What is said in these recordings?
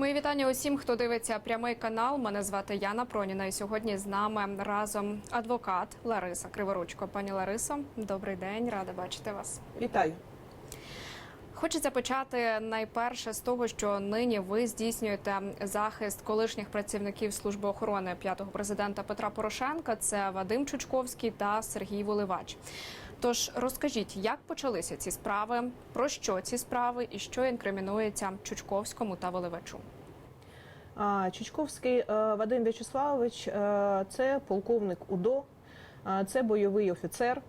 Мої вітання усім, хто дивиться прямий канал. Мене звати Яна Проніна. І сьогодні з нами разом адвокат Лариса Криворучко. Пані Ларисо, добрий день, рада бачити вас. Вітаю. Хочеться почати найперше з того, що нині ви здійснюєте захист колишніх працівників служби охорони п'ятого президента Петра Порошенка. Це Вадим Чучковський та Сергій Воливач. Тож розкажіть, як почалися ці справи, про що ці справи і що інкримінується Чучковському та Воливачу? Чучковський е, Вадим В'ячеславович е, це полковник УДО, е, це бойовий офіцер.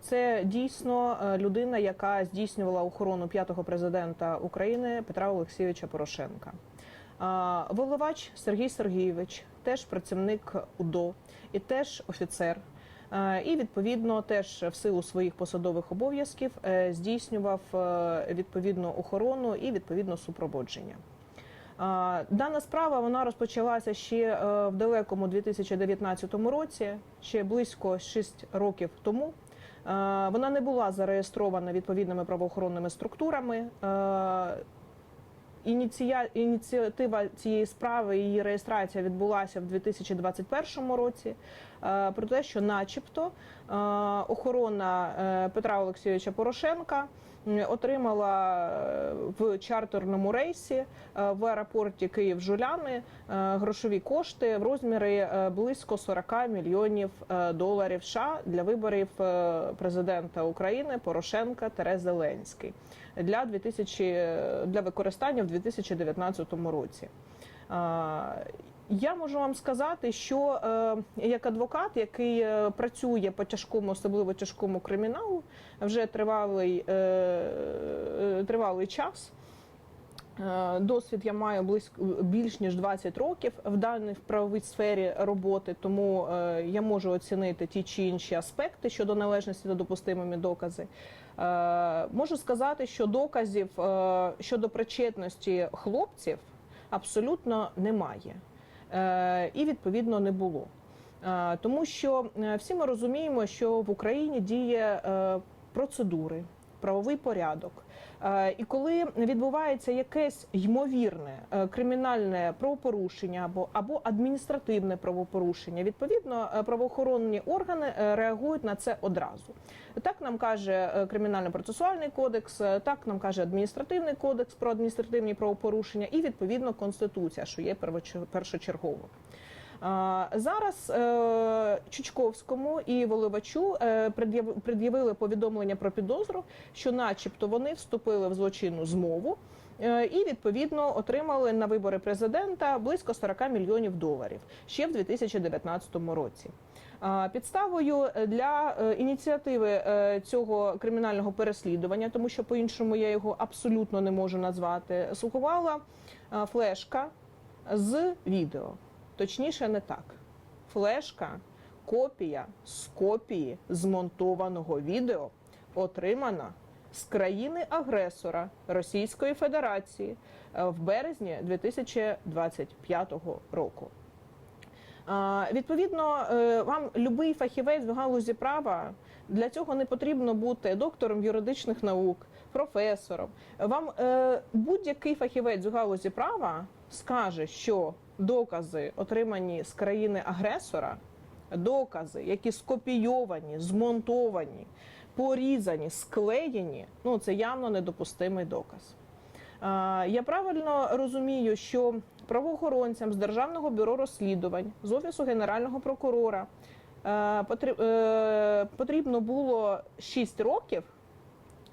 Це дійсно людина, яка здійснювала охорону п'ятого президента України Петра Олексійовича Порошенка. А, Воливач Сергій Сергійович теж працівник УДО і теж офіцер. Е, І відповідно теж в силу своїх посадових обов'язків е, здійснював е, відповідну охорону і відповідно супроводження. Дана справа вона розпочалася ще в далекому 2019 році, ще близько 6 років тому. Вона не була зареєстрована відповідними правоохоронними структурами. Ініціатива цієї справи, її реєстрація відбулася в 2021 році. Е, Про те, що, начебто, е, охорона е, Петра Олексійовича Порошенка отримала в чартерному рейсі в аеропорті Київ-Жуляни е, грошові кошти в розмірі близько 40 мільйонів доларів США для виборів президента України Порошенка Тере Зеленський для 2000, для використання в 2019 році. Я можу вам сказати, що е, як адвокат, який е, працює по тяжкому, особливо тяжкому криміналу, вже тривалий, е, е, тривалий час. Е, Досвід я маю близько більш ніж 20 років в даній правовій сфері роботи, тому я можу оцінити ті чи інші аспекти щодо належності та допустимими докази. Можу сказати, що доказів щодо причетності хлопців абсолютно немає і відповідно не було. Е, Тому що е, всі ми розуміємо, що в Україні діє е, процедури, правовий порядок. Е, І коли відбувається якесь ймовірне е, кримінальне правопорушення або, або адміністративне правопорушення, відповідно е, правоохоронні органи реагують на це одразу. Так нам каже кримінально-процесуальний кодекс, так нам каже адміністративний кодекс про адміністративні правопорушення і відповідно конституція, що є першочергово. Зараз е, Чучковському і Воливачу е, пред'явили повідомлення про підозру, що, начебто, вони вступили в злочинну змову е, і відповідно отримали на вибори президента близько 40 мільйонів доларів ще в 2019 році. Підставою для ініціативи цього кримінального переслідування, тому що по-іншому я його абсолютно не можу назвати, слугувала е, флешка з відео. Точніше, не так. Флешка, копія з копії змонтованого відео отримана з країни-агресора Російської Федерації е, в березні 2025 року. Відповідно, е, вам будь-який фахівець в галузі права для цього не потрібно бути доктором юридичних наук, професором. Вам е, будь-який фахівець в галузі права скаже, що докази, отримані з країни-агресора, докази, які скопійовані, змонтовані, порізані, склеєні, ну це явно недопустимий доказ. Я правильно розумію, що правоохоронцям з Державного бюро розслідувань з офісу генерального прокурора е, е, потрібно було 6 років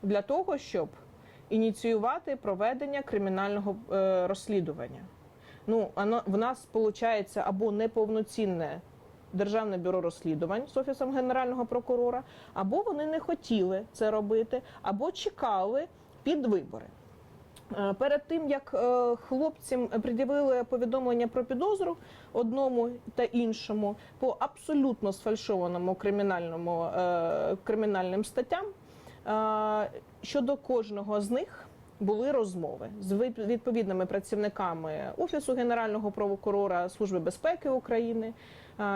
для того, щоб ініціювати проведення кримінального е, розслідування. Ну, в нас виходить або неповноцінне Державне бюро розслідувань з офісом генерального прокурора, або вони не хотіли це робити, або чекали під вибори. Е, Перед тим як е, хлопцям пред'явили повідомлення про підозру одному та іншому по абсолютно сфальшованому кримінальному кримінальним статтям, щодо кожного з них були розмови з відповідними працівниками офісу генерального прокурора Служби безпеки України,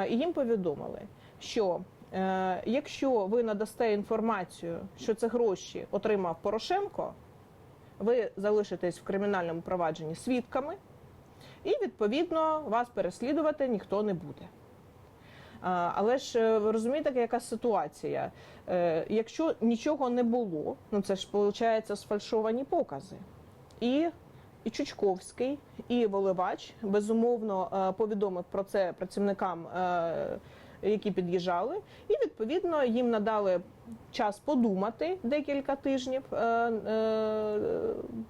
і їм повідомили, що е, якщо ви надасте інформацію, що це гроші отримав Порошенко ви залишитесь в кримінальному провадженні свідками, і відповідно вас переслідувати ніхто не буде. Але ж е, розумієте, яка ситуація? Е, Якщо нічого не було, ну це ж виходить сфальшовані покази. І, і Чучковський, і Воливач безумовно е, повідомив про це працівникам, які під'їжджали, і відповідно їм надали час подумати декілька тижнів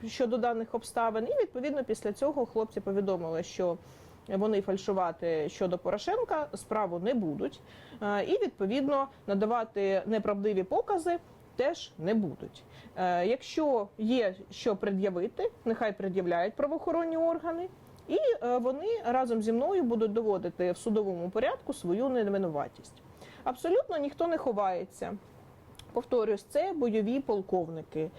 щодо даних обставин. І відповідно після цього хлопці повідомили, що вони фальшувати щодо Порошенка справу не будуть, Е, і відповідно надавати неправдиві покази теж не будуть. Е, Якщо є що пред'явити, нехай пред'являють правоохоронні органи, і е, вони разом зі мною будуть доводити в судовому порядку свою невинуватість. Абсолютно ніхто не ховається. Повторюсь, це бойові полковники,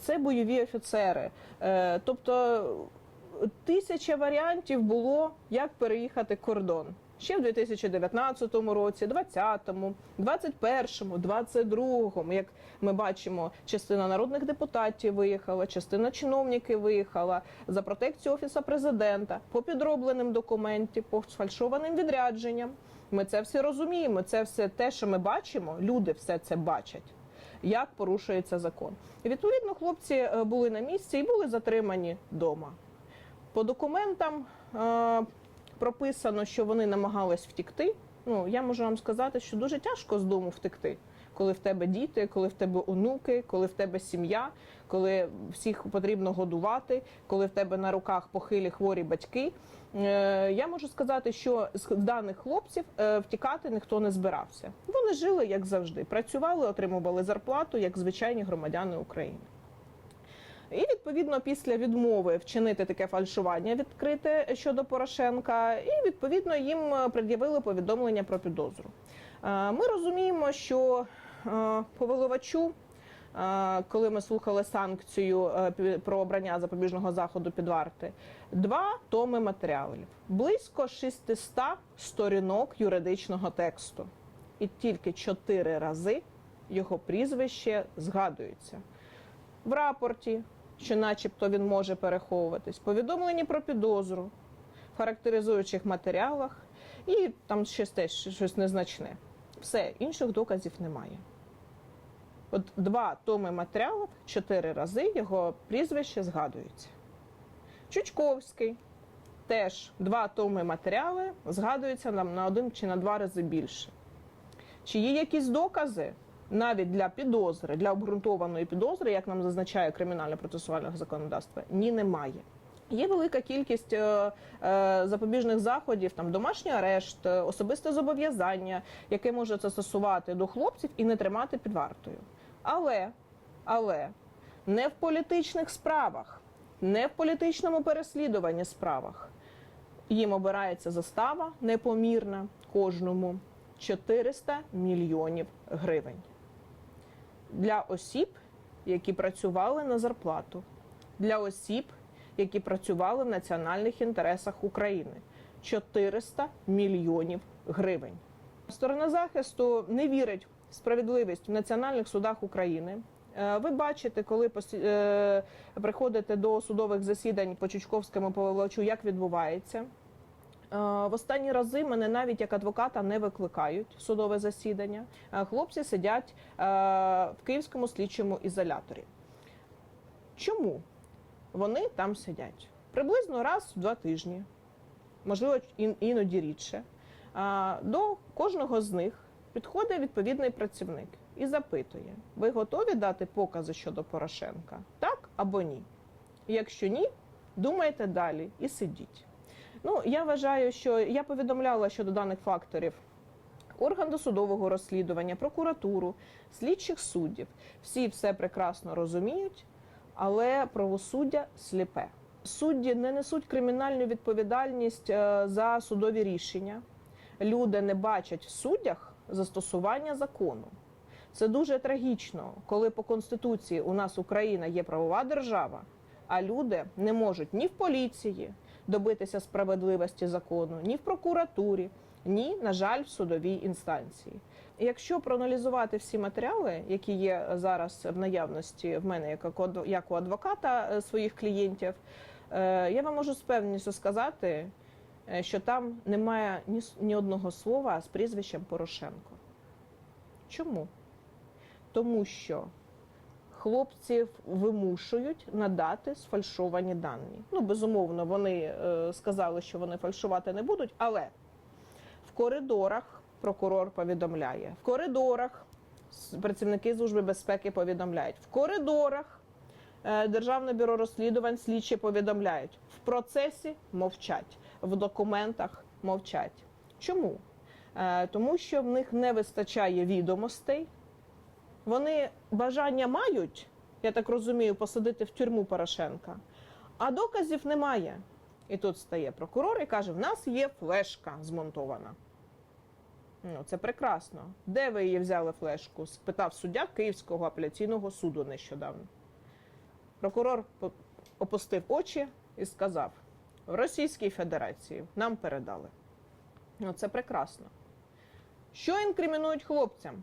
це бойові офіцери. Тобто тисяча варіантів було, як переїхати кордон. Ще в 2019 році, 2020, 2021, 2022, як ми бачимо, частина народних депутатів виїхала, частина чиновників виїхала за протекцію офісу президента по підробленим документам, по сфальшованим відрядженням. Ми це все розуміємо. Це все те, що ми бачимо. Люди все це бачать. Як порушується закон, і відповідно хлопці е, були на місці і були затримані вдома. По документам е, прописано, що вони намагались втікти. Ну я можу вам сказати, що дуже тяжко з дому втекти, коли в тебе діти, коли в тебе онуки, коли в тебе сім'я, коли всіх потрібно годувати, коли в тебе на руках похилі хворі батьки. Е, я можу сказати, що з даних хлопців е, втікати ніхто не збирався. Вони жили як завжди, працювали, отримували зарплату як звичайні громадяни України. І відповідно після відмови вчинити таке фальшування відкрите щодо Порошенка, і відповідно їм е, пред'явили повідомлення про підозру. Е, Ми розуміємо, що е, е, коли ми слухали санкцію про обрання запобіжного заходу під варти, два томи матеріалів, близько 600 сторінок юридичного тексту, і тільки чотири рази його прізвище згадується. В рапорті, що начебто він може переховуватись, повідомлені про підозру в характеризуючих матеріалах, і там ще теж щось незначне. Все, інших доказів немає. От два томи матеріалів, чотири рази його прізвище згадується. Чучковський теж два томи матеріали згадуються нам на один чи на два рази більше. Чи є якісь докази навіть для підозри, для обґрунтованої підозри, як нам зазначає кримінальне процесуальне законодавство? Ні, немає. Є велика кількість е, е, запобіжних заходів, там домашній арешт, е, особисте зобов'язання, яке може застосувати до хлопців і не тримати під вартою. Але, але не в політичних справах, не в політичному переслідуванні справах. Їм обирається застава непомірна кожному 400 мільйонів гривень для осіб, які працювали на зарплату, для осіб, які працювали в національних інтересах України 400 мільйонів гривень. Сторона захисту не вірить в справедливість в національних судах України. Е, Ви бачите, коли е, приходите до судових засідань по Чучковському Павловичу, як відбувається. Е, В останні рази мене навіть як адвоката не викликають в судове засідання. Е, Хлопці сидять е, в київському слідчому ізоляторі. Чому вони там сидять? Приблизно раз в два тижні, можливо, ін- іноді рідше. До кожного з них підходить відповідний працівник і запитує: ви готові дати покази щодо Порошенка? Так або ні? Якщо ні, думайте далі і сидіть. Ну, я вважаю, що я повідомляла щодо даних факторів орган досудового розслідування, прокуратуру, слідчих суддів. Всі все прекрасно розуміють, але правосуддя сліпе. Судді не несуть кримінальну відповідальність е, за судові рішення. Люди не бачать в суддях застосування закону. Це дуже трагічно, коли по конституції у нас Україна є правова держава, а люди не можуть ні в поліції добитися справедливості закону, ні в прокуратурі, Ні, на жаль, в судовій інстанції. Якщо проаналізувати всі матеріали, які є зараз в наявності в мене як у- адвоката е, своїх клієнтів, е, я вам можу з певністю сказати, е, що там немає ні, ні одного слова з прізвищем Порошенко. Чому? Тому що хлопців вимушують надати сфальшовані дані. Ну, безумовно, вони е, сказали, що вони фальшувати не будуть, але в коридорах прокурор повідомляє, в коридорах працівники Служби безпеки повідомляють, в коридорах е, Державне бюро розслідувань слідчі повідомляють, в процесі мовчать, в документах мовчать. Чому? Е, Тому що в них не вистачає відомостей. Вони бажання мають, я так розумію, посадити в тюрму Порошенка, а доказів немає. І тут стає прокурор і каже: в нас є флешка змонтована. Ну, це прекрасно. Де ви її взяли флешку? спитав суддя Київського апеляційного суду нещодавно. Прокурор опустив очі і сказав: в Російській Федерації нам передали. Ну, це прекрасно. Що інкримінують хлопцям?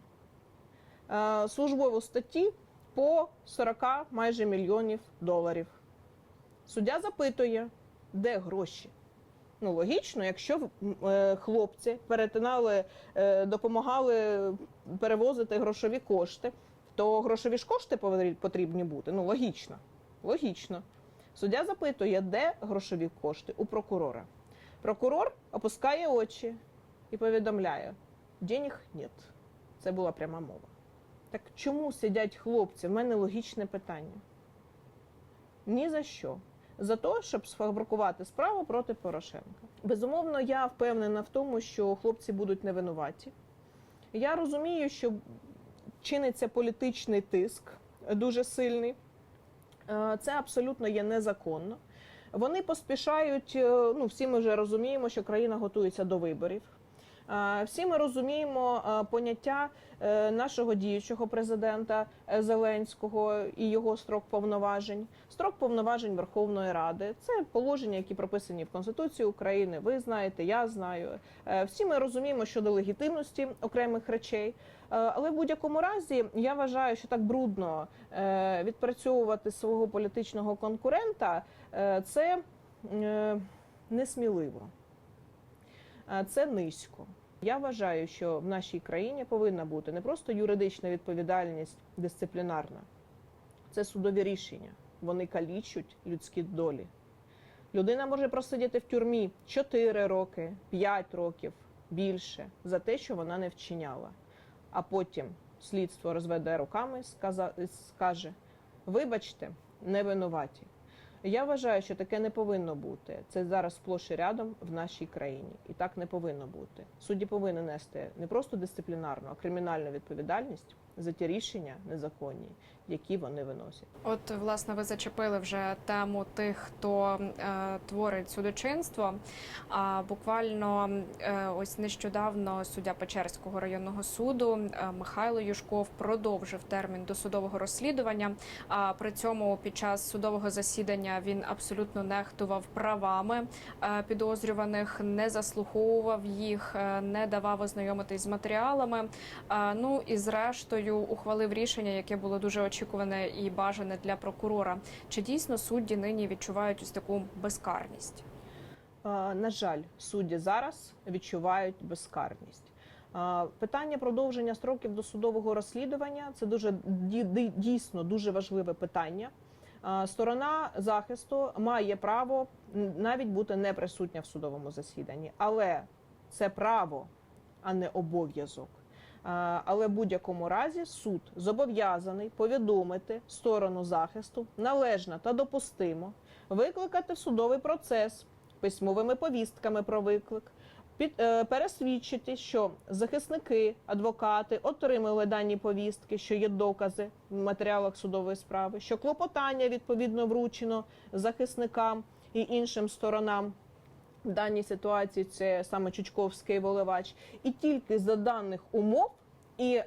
Е, службову статті по 40 майже мільйонів доларів. Суддя запитує, де гроші. Ну, логічно, якщо е, хлопці перетинали, е, допомагали перевозити грошові кошти, то грошові ж кошти потрібні бути. Ну, логічно. Логічно. Суддя запитує, де грошові кошти у прокурора. Прокурор опускає очі і повідомляє: денег нет. Це була пряма мова. Так чому сидять хлопці? В мене логічне питання. Ні за що. За те, щоб сфабрикувати справу проти Порошенка. Безумовно, я впевнена в тому, що хлопці будуть невинуваті. Я розумію, що чиниться політичний тиск дуже сильний. Е, Це абсолютно є незаконно. Вони поспішають. е, Ну, всі ми вже розуміємо, що країна готується до виборів. Всі ми розуміємо поняття е, нашого діючого президента е, Зеленського і його строк повноважень. Строк повноважень Верховної Ради це положення, які прописані в Конституції України. Ви знаєте, я знаю. Е, Всі ми розуміємо щодо легітимності окремих речей. Але в будь-якому разі я вважаю, що так брудно відпрацьовувати свого політичного конкурента це несміливо. Це низько. Я вважаю, що в нашій країні повинна бути не просто юридична відповідальність дисциплінарна, це судові рішення. Вони калічуть людські долі. Людина може просидіти в тюрмі 4 роки, 5 років більше за те, що вона не вчиняла. А потім слідство розведе руками, сказа- скаже: вибачте, не винуваті. Я вважаю, що таке не повинно бути. Це зараз сплош рядом в нашій країні, і так не повинно бути. Судді повинні нести не просто дисциплінарну, а кримінальну відповідальність за ті рішення незаконні, які вони виносять. От власне ви зачепили вже тему тих, хто е, творить судочинство. А буквально е, ось нещодавно суддя Печерського районного суду е, Михайло Юшков продовжив термін досудового розслідування. А при цьому під час судового засідання він абсолютно нехтував правами е, підозрюваних, не заслуховував їх, е, не давав ознайомитись з матеріалами. Е, Ну і зрештою ухвалив рішення, яке було дуже очікуване і бажане для прокурора. Чи дійсно судді нині відчувають ось таку безкарність? На жаль, судді зараз відчувають безкарність. Питання продовження строків досудового розслідування це дуже ді- ді- дійсно дуже важливе питання. Сторона захисту має право навіть бути не присутня в судовому засіданні, але це право, а не обов'язок. Але в будь-якому разі суд зобов'язаний повідомити сторону захисту належно та допустимо викликати судовий процес письмовими повістками про виклик, під, е, пересвідчити, що захисники, адвокати отримали дані повістки, що є докази в матеріалах судової справи, що клопотання відповідно вручено захисникам і іншим сторонам. В даній ситуації це саме Чучковський воливач, і тільки за даних умов і е,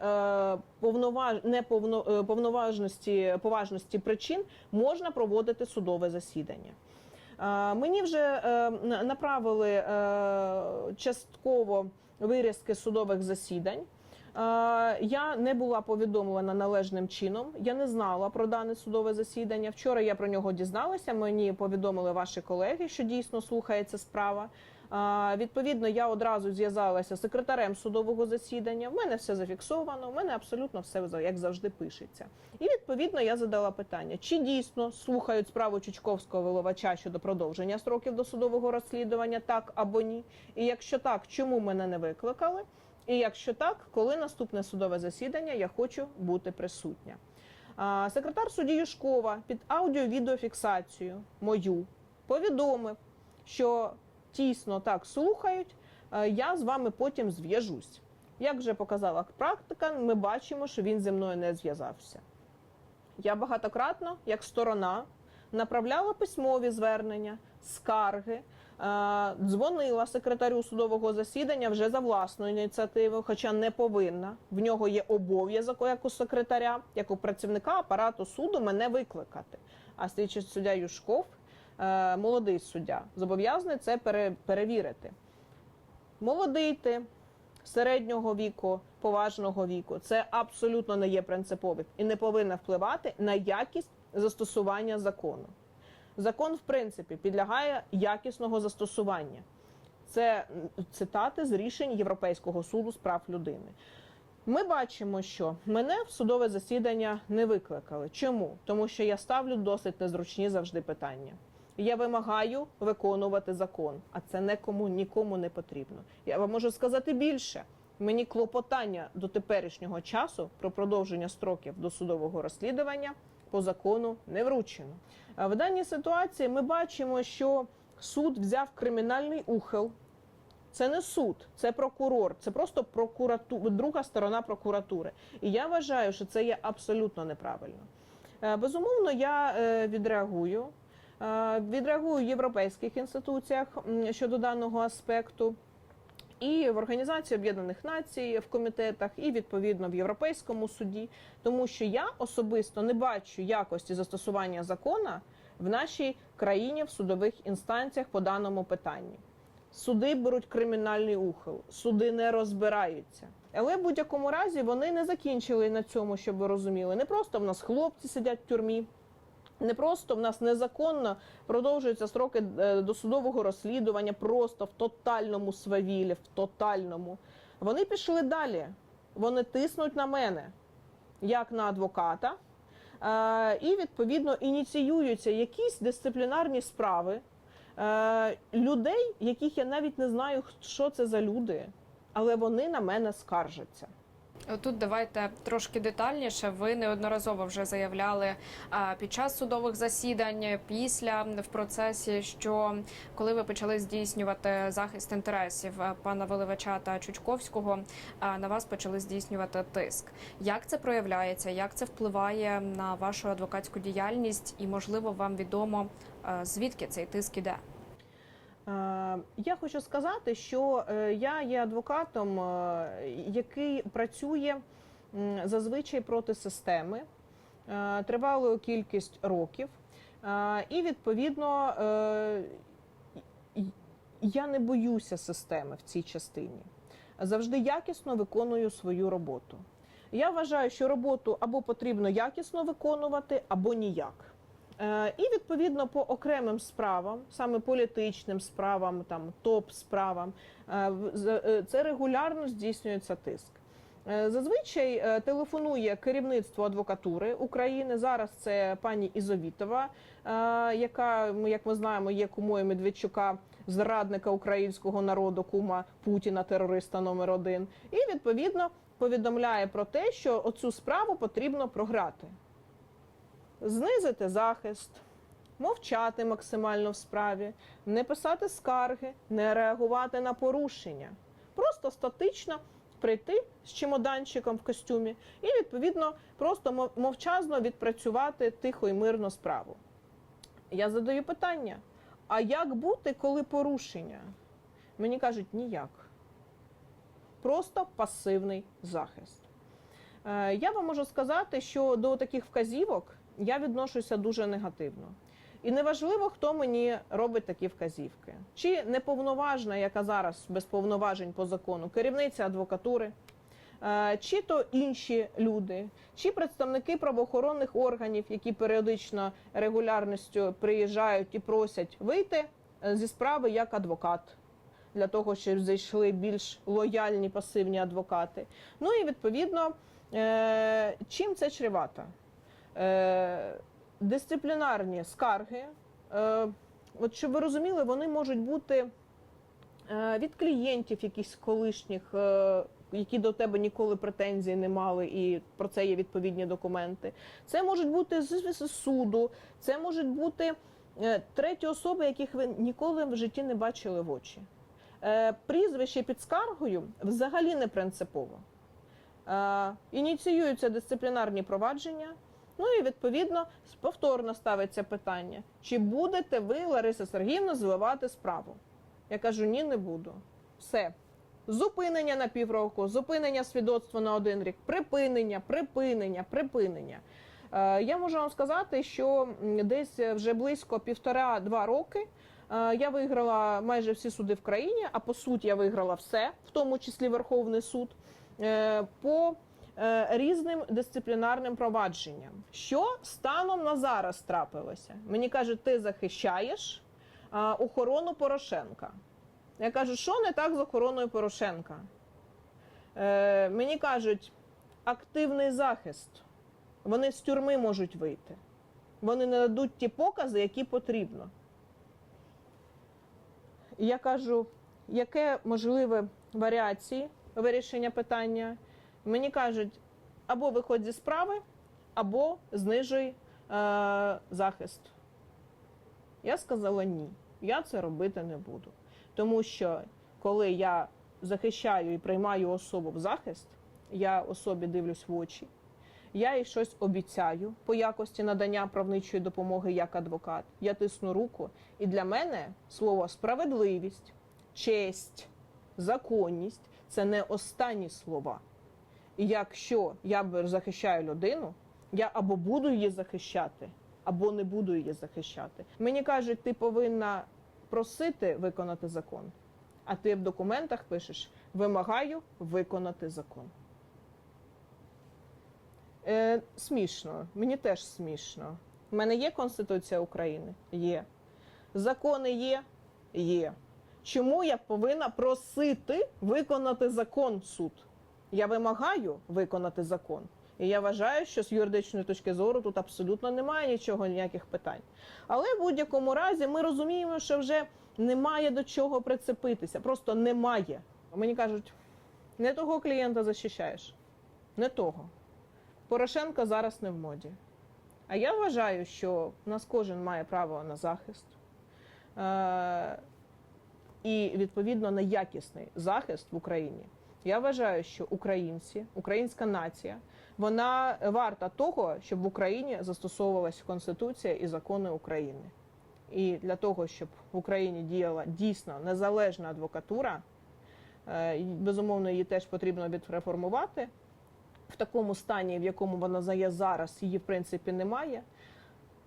повноваж... неповно... е, повноважності поважності причин можна проводити судове засідання. Е, Мені вже е, направили е, частково вирізки судових засідань. Я не була повідомлена належним чином. Я не знала про дане судове засідання. Вчора я про нього дізналася. Мені повідомили ваші колеги, що дійсно слухається справа. Відповідно, я одразу зв'язалася з секретарем судового засідання. В мене все зафіксовано. В мене абсолютно все як завжди пишеться. І відповідно я задала питання: чи дійсно слухають справу Чучковського виловача щодо продовження строків досудового розслідування, так або ні? І якщо так, чому мене не викликали? І якщо так, коли наступне судове засідання, я хочу бути присутня. Секретар судді Юшкова під аудіо-відеофіксацію мою повідомив, що тісно так слухають, е, я з вами потім зв'яжусь. Як вже показала практика, ми бачимо, що він зі мною не зв'язався. Я багатократно, як сторона, направляла письмові звернення, скарги, дзвонила секретарю судового засідання вже за власною ініціативою, хоча не повинна. В нього є обов'язок як у секретаря, як у працівника апарату суду мене викликати. А слідчий суддя Юшков, е, молодий суддя, зобов'язаний це пере- перевірити. Молодий ти, середнього віку, поважного віку, це абсолютно не є принциповим і не повинно впливати на якість застосування закону. Закон, в принципі, підлягає якісного застосування. Це цитати з рішень Європейського суду з прав людини. Ми бачимо, що мене в судове засідання не викликали. Чому? Тому що я ставлю досить незручні завжди питання. Я вимагаю виконувати закон, а це нікому нікому не потрібно. Я вам можу сказати більше. Мені клопотання до теперішнього часу про продовження строків досудового розслідування по закону не вручено. В даній ситуації ми бачимо, що суд взяв кримінальний ухил. Це не суд, це прокурор, це просто прокурату... друга сторона прокуратури. І я вважаю, що це є абсолютно неправильно. Е, Безумовно, я е, відреагую. Е, Відреагую в європейських інституціях щодо даного аспекту. І в Організації Об'єднаних Націй в комітетах, і відповідно в Європейському суді, тому що я особисто не бачу якості застосування закона в нашій країні в судових інстанціях по даному питанні. Суди беруть кримінальний ухил, суди не розбираються. Але в будь-якому разі вони не закінчили на цьому, щоб ви розуміли. Не просто в нас хлопці сидять в тюрмі, не просто в нас незаконно продовжуються строки е, досудового розслідування, просто в тотальному свавілі, в тотальному. Вони пішли далі. Вони тиснуть на мене, як на адвоката, е, і відповідно ініціюються якісь дисциплінарні справи е, людей, яких я навіть не знаю, що це за люди, але вони на мене скаржаться. Тут давайте трошки детальніше. Ви неодноразово вже заявляли а, під час судових засідань, після в процесі, що коли ви почали здійснювати захист інтересів е, пана Виливача та Чучковського, а, на вас почали здійснювати тиск. Як це проявляється? Як це впливає на вашу адвокатську діяльність? І можливо вам відомо е, звідки цей тиск іде? Е, Я хочу сказати, що е, я є адвокатом, е, який працює зазвичай проти системи тривалою кількість років. І відповідно я не боюся системи в цій частині. Завжди якісно виконую свою роботу. Я вважаю, що роботу або потрібно якісно виконувати, або ніяк. Е, І відповідно по окремим справам, саме політичним справам, там топ справам, е, е, це регулярно здійснюється тиск. Зазвичай телефонує керівництво адвокатури України. Зараз це пані Ізовітова, яка як ми знаємо, є кумою Медведчука, зрадника українського народу, кума Путіна, терориста номер один. І відповідно повідомляє про те, що оцю справу потрібно програти знизити захист, мовчати максимально в справі, не писати скарги, не реагувати на порушення, просто статично прийти з чемоданчиком в костюмі і відповідно просто мовчазно відпрацювати тихо і мирно справу. Я задаю питання: а як бути, коли порушення? Мені кажуть, ніяк. Просто пасивний захист. Е, Я вам можу сказати, що до таких вказівок я відношуся дуже негативно. І неважливо, хто мені робить такі вказівки. Чи неповноважна, яка зараз без повноважень по закону, керівниця адвокатури, е, чи то інші люди, чи представники правоохоронних органів, які періодично регулярністю приїжджають і просять вийти е, зі справи як адвокат. Для того, щоб зайшли більш лояльні пасивні адвокати. Ну і відповідно, е, чим це чревато? Е, дисциплінарні скарги, е, от щоб ви розуміли, вони можуть бути е, від клієнтів якихось колишніх, які до тебе ніколи претензій не мали, і про це є відповідні документи. Це можуть бути з, суду, це можуть бути треті особи, яких ви ніколи в житті не бачили в очі. Прізвище під скаргою взагалі не принципово. Ініціюються дисциплінарні провадження. Ну і відповідно повторно ставиться питання: чи будете ви, Лариса Сергіївна, зливати справу? Я кажу, ні, не буду. Все. Зупинення на півроку, зупинення свідоцтва на один рік, припинення, припинення, припинення. Е, я можу вам сказати, що десь вже близько півтора-два роки е, я виграла майже всі суди в країні, а по суті я виграла все, в тому числі Верховний суд. е, по різним дисциплінарним провадженням. Що станом на зараз трапилося? Мені кажуть, ти захищаєш охорону Порошенка. Я кажу, що не так з охороною Порошенка? Е, мені кажуть, активний захист. Вони з тюрми можуть вийти. Вони не дадуть ті покази, які потрібно. Я кажу, яке можливе варіації вирішення питання? Мені кажуть, або виходь зі справи, або знижуй е, захист. Я сказала ні, я це робити не буду. Тому що коли я захищаю і приймаю особу в захист, я особі дивлюсь в очі, я їй щось обіцяю по якості надання правничої допомоги як адвокат. Я тисну руку. І для мене слово справедливість, честь, законність це не останні слова. І якщо я захищаю людину, я або буду її захищати, або не буду її захищати. Мені кажуть, ти повинна просити виконати закон, а ти в документах пишеш вимагаю виконати закон. Е, смішно, мені теж смішно. У мене є Конституція України? Є. Закони є? Є. Чому я повинна просити виконати закон суд? Я вимагаю виконати закон. І я вважаю, що з юридичної точки зору тут абсолютно немає нічого, ніяких питань. Але в будь-якому разі ми розуміємо, що вже немає до чого прицепитися. Просто немає. Мені кажуть, не того клієнта захищаєш, не того. Порошенко зараз не в моді. А я вважаю, що в нас кожен має право на захист. Е- і відповідно на якісний захист в Україні. Я вважаю, що українці, українська нація, вона варта того, щоб в Україні застосовувалась Конституція і закони України. І для того, щоб в Україні діяла дійсно незалежна адвокатура, е, безумовно, її теж потрібно відреформувати. В такому стані, в якому вона є зараз, її в принципі немає.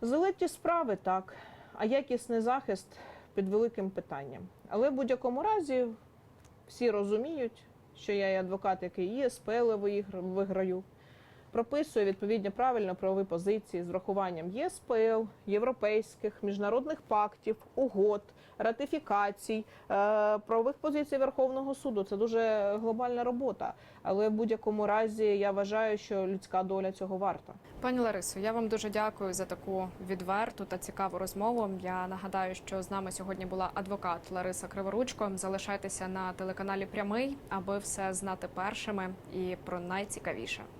Залиті справи так, а якісний захист під великим питанням. Але в будь-якому разі всі розуміють, що я і адвокат, який є СПЛ виграю, прописує відповідні правильно правові позиції з врахуванням ЄСПЛ, європейських, міжнародних пактів, угод, ратифікацій, е, правових позицій Верховного суду. Це дуже глобальна робота. Але в будь-якому разі я вважаю, що людська доля цього варта. Пані Ларисо, я вам дуже дякую за таку відверту та цікаву розмову. Я нагадаю, що з нами сьогодні була адвокат Лариса Криворучко. Залишайтеся на телеканалі Прямий, аби все знати першими і про найцікавіше.